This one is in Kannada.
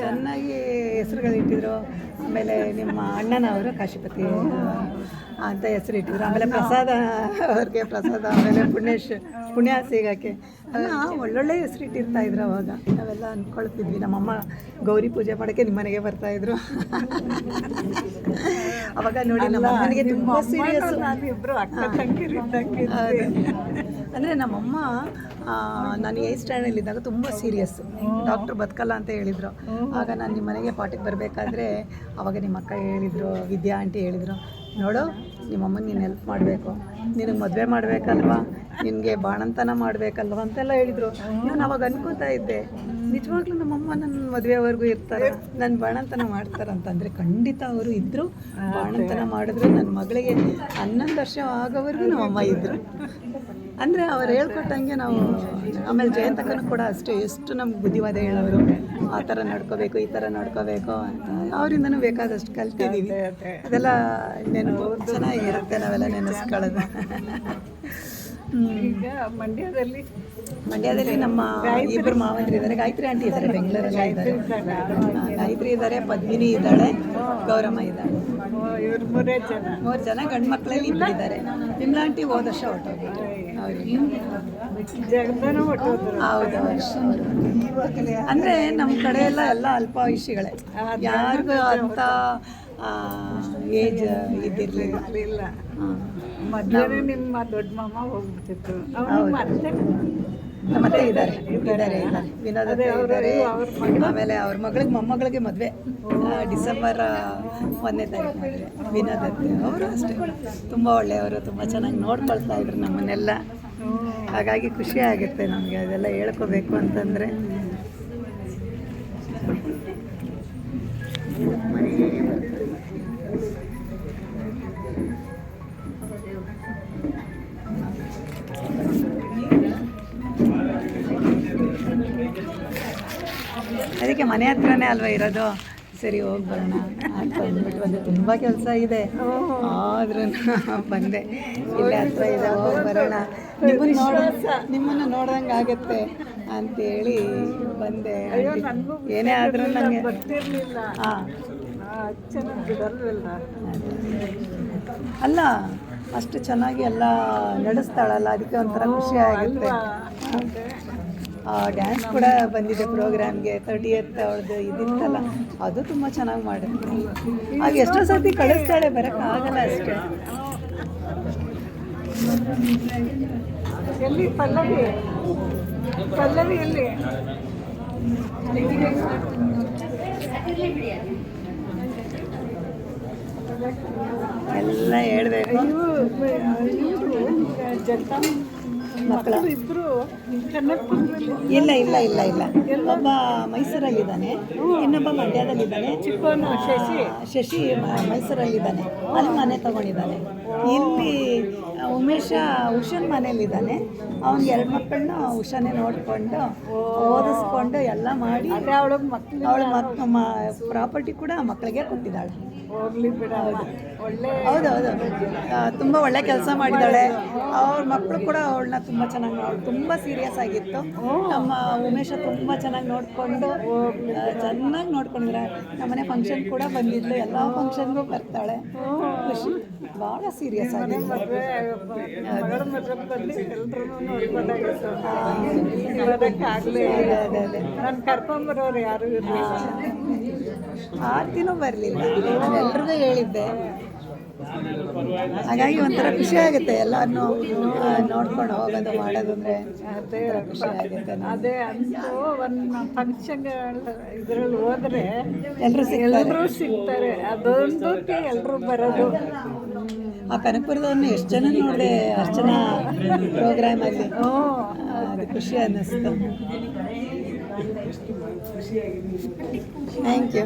ಚೆನ್ನಾಗಿ ಹೆಸರುಗಳಿಟ್ಟಿದ್ರು. ಆಮೇಲೆ ನಿಮ್ಮ ಅಣ್ಣನವರು ಕಾಶಿಪತಿ. ಅಂತ ಹೆಸರು ಇಟ್ಟಿದ್ರು ಆಮೇಲೆ ಪ್ರಸಾದ ಅವ್ರಿಗೆ ಪ್ರಸಾದ ಆಮೇಲೆ ಪುಣ್ಯಶ್ ಪುಣ್ಯ ಸಿಗಕ್ಕೆ. ಅಲ್ಲ ಒಳ್ಳೊಳ್ಳೆ ಹೆಸರು ಇಟ್ಟಿರ್ತಾ ಇದ್ರು ಅವಾಗ. ನಾವೆಲ್ಲ ಅಂದ್ಕೊಳ್ತಿದ್ವಿ ನಮ್ಮಮ್ಮ ಗೌರಿ ಪೂಜೆ ಮಾಡೋಕ್ಕೆ ನಿಮ್ಮ ಮನೆಗೆ ಬರ್ತಾ ಇದ್ರು. ಅವಾಗ ನೋಡಿ ನಮ್ಮ ತುಂಬ ಸೀರಿಯಸ್ ಇಬ್ರು ಅಕ್ಕ ತಂಗಿರು ಅಂದರೆ ನಮ್ಮಮ್ಮ ನಾನು ನಾನು ಸ್ಟ್ಯಾಂಡಲ್ಲಿ ಇದ್ದಾಗ ತುಂಬ ಸೀರಿಯಸ್ ಡಾಕ್ಟ್ರ್ ಬದುಕಲ್ಲ ಅಂತ ಹೇಳಿದರು. ಆಗ ನಾನು ನಿಮ್ಮ ಮನೆಗೆ ಪಾಠಕ್ಕೆ ಬರಬೇಕಾದ್ರೆ ಅವಾಗ ನಿಮ್ಮ ಅಕ್ಕ ಹೇಳಿದರು, ವಿದ್ಯಾ ಆಂಟಿ ಹೇಳಿದರು, ನೋಡು ನಿಮ್ಮಮ್ಮನ ನೀನು ಹೆಲ್ಪ್ ಮಾಡಬೇಕು. ನಿನಗೆ ಮದುವೆ ಮಾಡಬೇಕಲ್ವಾ? ನಿನಗೆ ಬಾಣಂತನ ಮಾಡಬೇಕಲ್ವಾ? ಅಂತೆಲ್ಲ ಹೇಳಿದರು. ನಾನು ಅವಾಗ ಅನ್ಕೋತಾ ಇದ್ದೆ. ನಿಜವಾಗ್ಲೂ ನಮ್ಮಮ್ಮ ನನ್ನ ಮದುವೆವರೆಗೂ ಇರ್ತಾರೆ. ನನ್ನ ಬಾಣಂತನ ಮಾಡ್ತಾರಂತಂದರೆ ಖಂಡಿತ ಅವರು ಇದ್ದರು ಬಾಣಂತನ ಮಾಡಿದ್ರು ನನ್ನ ಮಗಳಿಗೆ ಹನ್ನೊಂದು ವರ್ಷ ಆಗೋವರೆಗೂ ನಮ್ಮಮ್ಮ ಇದ್ದರು ಅಂದರೆ ಅವ್ರು ಹೇಳ್ಕೊಟ್ಟಂಗೆ ನಾವು ಆಮೇಲೆ ಜಯಂತಕನೂ ಕೂಡ ಅಷ್ಟೇ ಎಷ್ಟು ನಮ್ಗೆ ಬುದ್ಧಿವಾದ ಹೇಳೋರು ಆ ಥರ ನಡ್ಕೋಬೇಕು ಈ ಥರ ನಡ್ಕೋಬೇಕು ಅಂತ ಅವರಿಂದನೂ ಬೇಕಾದಷ್ಟು ಕಲ್ತಿದ್ದೀವಿ. ಅದೆಲ್ಲ ನೆನಪು ಚೆನ್ನಾಗಿರುತ್ತೆ ನಾವೆಲ್ಲ ನೆನೆಸ್ಕೊಳ್ಳೋದು. ಮಂಡ್ಯದಲ್ಲಿ ಮಂಡ್ಯದಲ್ಲಿ ನಮ್ಮ ಇಬ್ಬರು ಮಾವಂದ್ರಿ ಇದ್ದಾರೆ. ಗಾಯತ್ರಿ ಆಂಟಿ ಇದ್ದಾರೆ ಬೆಂಗಳೂರಲ್ಲಿ ಇದ್ದಾರೆ. ಗಾಯತ್ರಿ ಇದ್ದಾರೆ. ಪದ್ಮಿನಿ ಇದ್ದಾಳೆ ಗೌರಮ್ಮ ಇದ್ದಾಳೆ. ಮೂರೇ ಜನ. ಮೂರು ಜನ ಗಂಡು ಮಕ್ಕಳಲ್ಲಿ ಇಬ್ಬರಿದ್ದಾರೆ ವಿಮಲಾ ಆಂಟಿ ಹೋದ ವರ್ಷ ಹೊಟ್ಟೋದ್ರು ಹೌದು ವರ್ಷ ಅಂದರೆ ನಮ್ಮ ಕಡೆ ಎಲ್ಲ ಎಲ್ಲ ಅಲ್ಪಾಯುಷಿಗಳೇ. ಯಾರಿಗೂ ಅಂತ ಏಜ್ ಇದಿರಲಿಲ್ಲ ಮೊದಲೇ ನಿಮ್ಮ ದೊಡ್ಡ ಮಾಮ ಹೋಗ್ಬಿಟ್ಟಿತ್ತು ಮತ್ತೆ ಮತ್ತೆ ಇದ್ದಾರೆ ಇದ್ದಾರೆ ಇದ್ದಾರೆ. ವಿನೋದ ಇದ್ದಾರೆ. ಆಮೇಲೆ ಅವ್ರ ಮಗಳಿಗೆ ಮೊಮ್ಮಗಳಿಗೆ ಮದುವೆ ಡಿಸೆಂಬರ್ ಒಂದನೇ ತಾರೀಕು ಮದುವೆ ವಿನೋದತ್ತೆ ಅವರು ಅಷ್ಟೇ. ತುಂಬ ಒಳ್ಳೆಯವರು ತುಂಬ ಚೆನ್ನಾಗಿ ನೋಡ್ಕೊಳ್ತಾ ಇದ್ರು ನಮ್ಮನ್ನೆಲ್ಲ. ಹಾಗಾಗಿ ಖುಷಿ ಆಗುತ್ತೆ ನಮಗೆ ಅದೆಲ್ಲ ಹೇಳ್ಕೋಬೇಕು ಅಂತಂದರೆ. ಅದಕ್ಕೆ ಮನೆ ಹತ್ರನೇ ಅಲ್ವಾ ಇರೋದು? ಸರಿ ಹೋಗಿ ಬರೋಣ ಅಂತ ಅಂದ್ಬಿಟ್ಟು ಬಂದೆ. ತುಂಬ ಕೆಲಸ ಇದೆ. ಆದ್ರೂ ಬಂದೆ. ಇಲ್ಲೇ ಹತ್ರ ಇದೆ ಹೋಗಿ ಬರೋಣ. ನಿಮ್ಮನ್ನು ನೋಡ ನಿಮ್ಮನ್ನು ನೋಡ್ದಂಗೆ ಆಗುತ್ತೆ ಅಂತೇಳಿ ಬಂದೆ. ಏನೇ ಆದರೂ ನನಗೆ ಹಾಂ ಅಲ್ಲ ಅಷ್ಟು ಚೆನ್ನಾಗಿ ಎಲ್ಲ ನಡೆಸ್ತಾಳಲ್ಲ ಅದಕ್ಕೆ ಒಂಥರ ಖುಷಿ ಆಗುತ್ತೆ. ಡ್ಯಾನ್ಸ್ ಕೂಡ ಬಂದಿದೆ ಪ್ರೋಗ್ರಾಮ್ಗೆ ತರ್ಟಿ ಎತ್ ಅವ್ರದ್ದು ಇದಿತ್ತಲ್ಲ ಅದು ತುಂಬ ಚೆನ್ನಾಗಿ ಮಾಡುತ್ತೆ ಆಗ ಎಷ್ಟೋ ಸರ್ತಿ ಕಳಿಸ್ತಾಳೆ ಬರೋಕ್ಕಾಗಲ್ಲ ಅಷ್ಟೇ. ಎಲ್ಲಿ? ಪಲ್ಲವಿ? ಪಲ್ಲವಿ ಎಲ್ಲಿ? ಎಲ್ಲ ಹೇಳ್ಬೇಕು. ಮಕ್ಕಳ. ಇಬ್ಬರು ಇಲ್ಲ ಇಲ್ಲ ಇಲ್ಲ ಇಲ್ಲ. ಒಬ್ಬ ಮೈಸೂರಲ್ಲಿದ್ದಾನೆ ಇನ್ನೊಬ್ಬ ಮಂಡ್ಯದಲ್ಲಿದ್ದಾನೆ ಚಿಕ್ಕವನು ಶಶಿ. ಶಶಿ ಮೈಸೂರಲ್ಲಿದ್ದಾನೆ. ಅಲ್ಲಿ ಮನೆ ತಗೊಂಡಿದ್ದಾನೆ. ಇಲ್ಲಿ ಉಮೇಶ ಉಷನ್ ಮನೇಲಿದ್ದಾನೆ. ಅವ್ನಿಗೆ ಎರಡು ಮಕ್ಕಳನ್ನ ಉಷಾನೇ ನೋಡಿಕೊಂಡು ಓದಿಸ್ಕೊಂಡು ಎಲ್ಲ ಮಾಡಿ ಅವಳಿಗೆ ಮಕ್ಕಳು ಅವಳ ಮಕ್ ಪ್ರಾಪರ್ಟಿ ಕೂಡ ಮಕ್ಕಳಿಗೆ ಕೊಟ್ಟಿದ್ದಾಳೆ. ಹೌದು. ಹೌದು ತುಂಬ ಒಳ್ಳೆ ಕೆಲಸ ಮಾಡಿದ್ದಾಳೆ. ಅವ್ರ ಮಕ್ಕಳು ಕೂಡ ಅವಳನ್ನ ತುಂಬ ಚೆನ್ನಾಗಿ ನೋಡಿ ತುಂಬ ಸೀರಿಯಸ್ ಆಗಿತ್ತು. ನಮ್ಮ ಉಮೇಶ ತುಂಬ ಚೆನ್ನಾಗಿ ನೋಡಿಕೊಂಡು ಚೆನ್ನಾಗಿ ನೋಡ್ಕೊಂಡಿದ್ರೆ ನಮ್ಮನೆ ಫಂಕ್ಷನ್ ಕೂಡ ಬಂದಿದ್ಲು ಎಲ್ಲ ಫಂಕ್ಷನ್ಗೂ ಬರ್ತಾಳೆ. ಖುಷಿ. ಭಾಳ ಸೀರಿಯಸ್ ನಾನು ಕರ್ಕೊಂಬರೋರು ಯಾರು ಇರಲಿಲ್ಲ? ಆರ್ತಿನೂ ಬರಲಿಲ್ಲ. ನಾನು ಎಲ್ರಿಗೂ ಹೇಳಿದ್ದೆ. ಹಾಗಾಗಿ ಒಂಥರ ಖುಷಿ ಆಗುತ್ತೆ ಎಲ್ಲರನ್ನು ನೋಡ್ಕೊಂಡು ಹೋಗೋದು ಮಾಡೋದು ಅಂದರೆ ಅದೇ ಖುಷಿ ಆಗುತ್ತೆ ಅದೇ ಅಂತೂ ಒಂದು ಫಂಕ್ಷನ್ ಇದ್ರಲ್ಲಿ ಹೋದ್ರೆ ಎಲ್ಲರೂ ಸಿಗ್ತಾರೆ. ಎಲ್ಲರೂ ಸಿಗ್ತಾರೆ. ಅದೊಂದಕ್ಕೆ ಎಲ್ಲರೂ ಬರೋದು. ಆ ಕನಕಪುರದವ್ರನ್ನ ಎಷ್ಟು ಜನ ನೋಡಿದೆ ಅರ್ಚನಾ ಪ್ರೋಗ್ರಾಮ್ ಅಲ್ಲಿ? ಅದು ಖುಷಿ ಅನ್ನಿಸ್ತು. Thank you